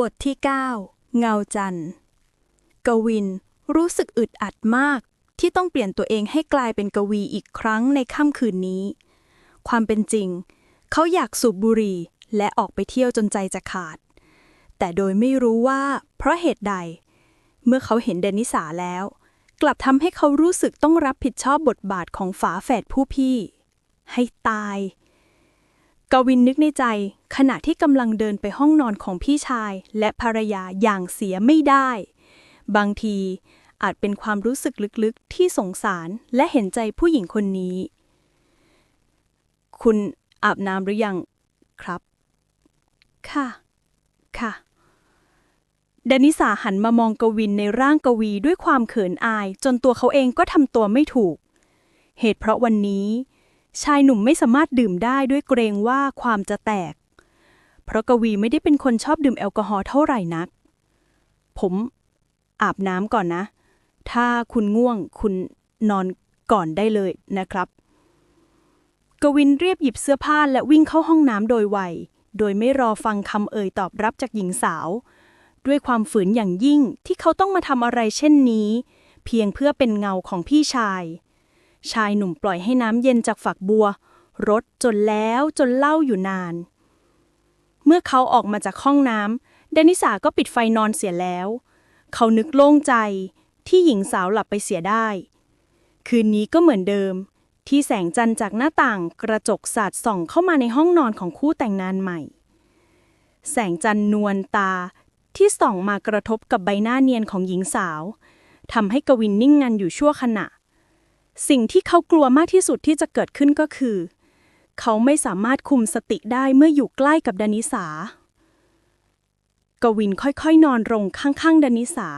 บทที่ 9 เงาจันทร์ กวินรู้สึกอึดอัดมากที่ต้องเปลี่ยนตัวเองให้กลายเป็นกวีอีกครั้งในค่ำคืนนี้ ความเป็นจริง เขาอยากสูบบุหรี่และออกไปเที่ยวจนใจจะขาด แต่โดยไม่รู้ว่า เพราะเหตุใด เมื่อเขาเห็นเดนิสาแล้ว กลับทำให้เขารู้สึกต้องรับผิดชอบบทบาทของฝาแฝดผู้พี่ ให้ตาย กวินนึกในใจ ขณะที่กำลังเดินไปห้องนอนของพี่ชาย และภรรยาอย่างเสียไม่ได้ บางทีอาจเป็นความรู้สึกลึกๆ ที่สงสารและเห็นใจผู้หญิงคนนี้ คุณอาบน้ำหรือยังครับ ค่ะ ค่ะดานิสาหันมามองกวินในร่างกวีด้วยความเขินอาย จนตัวเขาเองก็ทำตัวไม่ถูก เหตุเพราะวันนี้ ชายหนุ่มไม่สามารถดื่มได้ด้วยเกรงว่าความจะแตก เพราะกวีไม่ได้เป็นคนชอบดื่มแอลกอฮอล์เท่าไหร่นัก ผมอาบน้ำก่อนนะ ถ้าคุณง่วงคุณนอนก่อนได้เลยนะครับ กวินเรียบหยิบเสื้อผ้าและวิ่งเข้าห้องน้ำโดยไว โดยไม่รอฟังคำเอ่ยตอบรับจากหญิงสาว ด้วยความฝืนอย่างยิ่งที่เขาต้องมาทำอะไรเช่นนี้ เพียงเพื่อเป็นเงาของพี่ชาย ชายหนุ่มปล่อยให้น้ำเย็นจากฝักบัว รดจนแล้วจนเล่าอยู่นาน เมื่อเขาออกมาจากห้องน้ำเดนิสาก็ปิดไฟนอนเสียแล้ว เขานึกโล่งใจที่หญิงสาวหลับไปเสียได้ คืนนี้ก็เหมือนเดิม ที่แสงจันทร์จากหน้าต่างกระจกสาดส่องเข้ามาในห้องนอนของคู่แต่งงานใหม่ แสงจันทร์นวลตาที่ส่องมากระทบกับใบหน้าเนียนของหญิงสาวทำให้กวินนิ่งงันอยู่ชั่วขณะ สิ่งที่เขากลัวมากที่สุดที่จะเกิดขึ้นก็คือ เขาไม่สามารถคุมสติได้เมื่ออยู่ใกล้กับดานิสากวินค่อยๆ นอนลงข้างๆดานิสา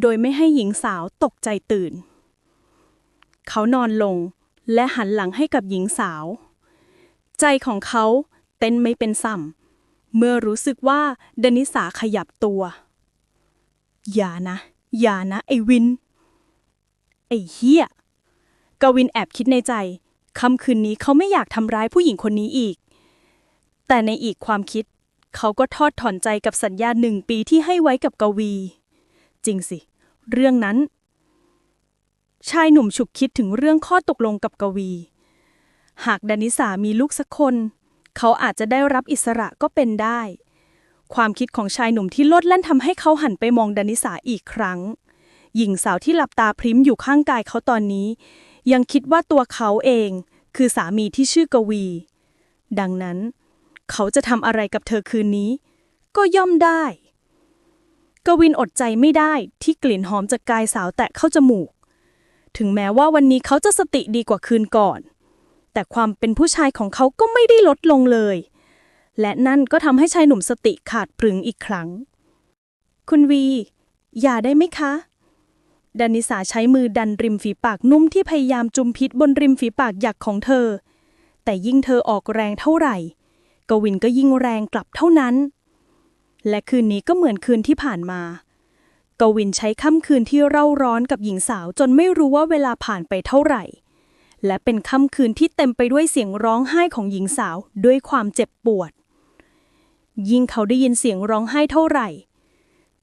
โดยไม่ให้หญิงสาวตกใจตื่น เขานอนลงและหันหลังให้กับหญิงสาว ใจของเขาเต้นไม่เป็นสัมเมื่อรู้สึกว่าดานิสาขยับตัว อย่านะ อย่านะ ไอ้วิน ไอเฮีย กวินแอบคิดในใจค่ำคืนนี้เขาไม่อยากทำร้ายผู้หญิงคนนี้อีก แต่ในอีกความคิด เขาก็ทอดถอนใจกับสัญญาหนึ่งปีที่ให้ไว้กับกวี จริงสิ เรื่องนั้น ชายหนุ่มฉุกคิดถึงเรื่องข้อตกลงกับกวี หากดานิสามีลูกสักคน เขาอาจจะได้รับอิสระก็เป็นได้ ความคิดของชายหนุ่มที่ลดแล่นทำให้เขาหันไปมองดานิสาอีกครั้ง หญิงสาวที่หลับตาพริ้มอยู่ข้างกายเขาตอนนี้ ยังคิดว่าตัวเขาเองคือสามีที่ชื่อกวี ดังนั้น เขาจะทำอะไรกับเธอคืนนี้ ก็ย่อมได้ กวินอดใจไม่ได้ที่กลิ่นหอมจากกายสาวแตะเข้าจมูก ถึงแม้ว่าวันนี้เขาจะสติดีกว่าคืนก่อน แต่ความเป็นผู้ชายของเขาก็ไม่ได้ลดลงเลย และนั่นก็ทำให้ชายหนุ่มสติขาดปรึงอีกครั้ง คุณวี อย่าได้ไหมคะ ดานิสาใช้มือดันริมฝีปากนุ่มที่พยายามจุมพิษบนริมฝีปากหยักของเธอ แต่ยิ่งเธอออกแรงเท่าไหร่ กวินก็ยิ่งแรงกลับเท่านั้น และคืนนี้ก็เหมือนคืนที่ผ่านมา กวินใช้ค่ำคืนที่เร่าร้อนกับหญิงสาวจนไม่รู้ว่าเวลาผ่านไปเท่าไหร่ และเป็นค่ำคืนที่เต็มไปด้วยเสียงร้องไห้ของหญิงสาวด้วยความเจ็บปวด ยิ่งเขาได้ยินเสียงร้องไห้เท่าไหร่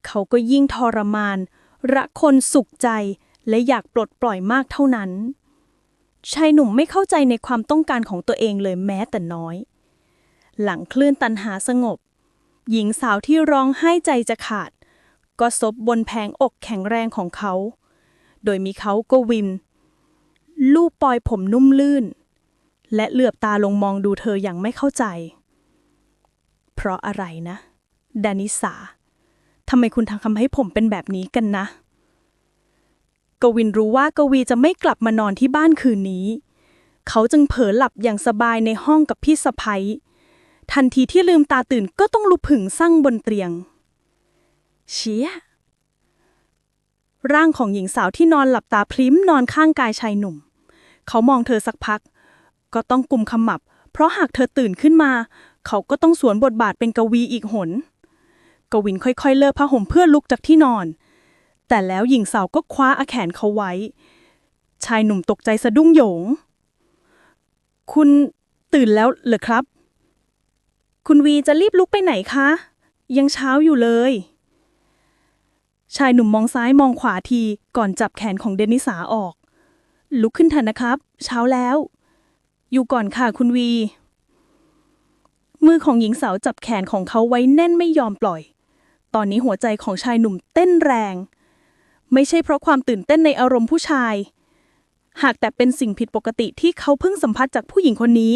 เขาก็ยิ่งทรมาน ระคนสุขใจและอยากปลดปล่อยมากเท่านั้น ชายหนุ่มไม่เข้าใจในความต้องการของตัวเองเลยแม้แต่น้อย หลังคลื่นตันหาสงบ หญิงสาวที่ร้องไห้ใจจะขาด ก็ซบบนแผงอกแข็งแรงของเขา โดยมีเขาก็วินลูบปลอยผมนุ่มลื่น และเหลือบตาลงมองดูเธออย่างไม่เข้าใจ เพราะอะไรนะ ดานิสา ทำไมคุณทำให้ผมเป็นแบบนี้กันนะ กวินรู้ว่ากวีจะไม่กลับมานอนที่บ้านคืนนี้ เขาจึงเผลอหลับอย่างสบายในห้องกับพี่สะพ้ยทันทีที่ลืมตาตื่นก็ต้องลุกผึ่งสั่งบนเตียง เชี่ยร่างของหญิงสาวที่นอนหลับตาพลิ้มนอนข้างกายชายหนุ่ม เขามองเธอสักพัก ก็ต้องกุมขมับ เพราะหากเธอตื่นขึ้นมา เขาก็ต้องสวนบทบาทเป็นกวีอีกหน กวินค่อยๆ เลิกผ้าห่มเพื่อลุกจากที่นอน แต่แล้วหญิงสาวก็คว้าอาแขนเขาไว้ ชายหนุ่มตกใจสะดุ้งโหยง คุณตื่นแล้วเหรอครับ คุณวีจะรีบลุกไปไหนคะ ยังเช้าอยู่เลย ชายหนุ่มมองซ้ายมองขวาทีก่อนจับแขนของเดนิสาออก ลุกขึ้นเถอะนะครับ เช้าแล้ว อยู่ก่อนค่ะคุณวีมือของหญิงสาวจับแขนของเขาไว้แน่นไม่ยอมปล่อย ตอนนี้หัวใจของชายหนุ่มเต้นแรง ไม่ใช่เพราะความตื่นเต้นในอารมณ์ผู้ชาย หากแต่เป็นสิ่งผิดปกติที่เขาเพิ่งสัมผัสจากผู้หญิงคนนี้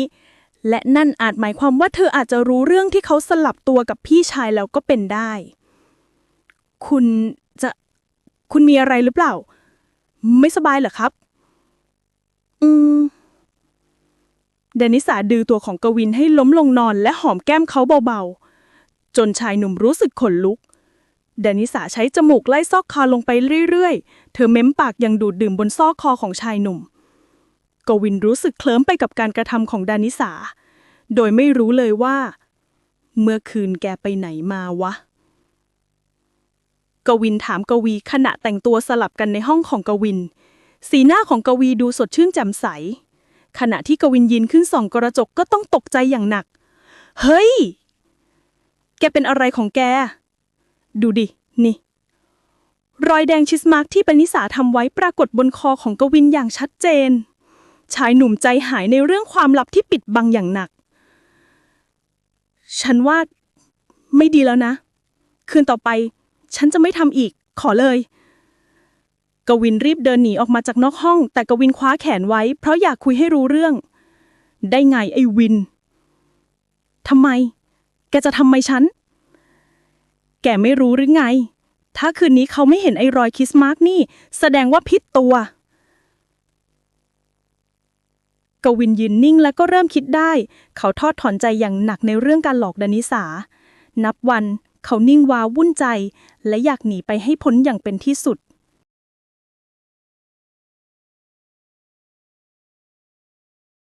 และนั่นอาจหมายความว่าเธออาจจะรู้เรื่องที่เขาสลับตัวกับพี่ชายแล้วก็เป็นได้ คุณจะคุณมีอะไรหรือเปล่า ไม่สบายเหรอครับ อืมเดนิสาดือตัวของกวินให้ล้มลงนอนและหอมแก้มเขาเบาๆ จนชายหนุ่มรู้สึกขนลุก ดนิสาใช้จมูกไล่ซอกคอลงไปเรื่อยๆ เธอเม้มปากยังดูดดื่มบนซอกคอของชายหนุ่ม กวินรู้สึกเคลิ้มไปกับการกระทำของดานิสา โดยไม่รู้เลยว่า เมื่อคืนแกไปไหนมาวะ กวินถามกวีขณะแต่งตัวสลับกันในห้องของกวิน สีหน้าของกวีดูสดชื่นแจ่มใส ขณะที่กวินยืนขึ้นส่องกระจกก็ต้องตกใจอย่างหนัก เฮ้ย แกเป็นอะไรของแก ดูดิ นี่ รอยแดงชิสมาร์กที่ปณิสาทำไว้ปรากฏบนคอของกวินอย่างชัดเจน ชายหนุ่มใจหายในเรื่องความลับที่ปิดบังอย่างหนัก ฉันว่าไม่ดีแล้วนะ คืนต่อไป ฉันจะไม่ทำอีก ขอเลย กวินรีบเดินหนีออกมาจากนอกห้อง แต่กวินคว้าแขนไว้ เพราะอยากคุยให้รู้เรื่อง ได้ไงไอ้วินทำไม แกจะทำไมฉัน แกไม่รู้หรือไง ถ้าคืนนี้เขาไม่เห็นไอ้รอยคิสมาร์กนี่ แสดงว่าพิษตัว กวินยืนนิ่งแล้วก็เริ่มคิดได้ เขาทอดถอนใจอย่างหนักในเรื่องการหลอกดานิสา นับวันเขานิ่งวาวุ่นใจ และอยากหนีไปให้พ้นอย่างเป็นที่สุด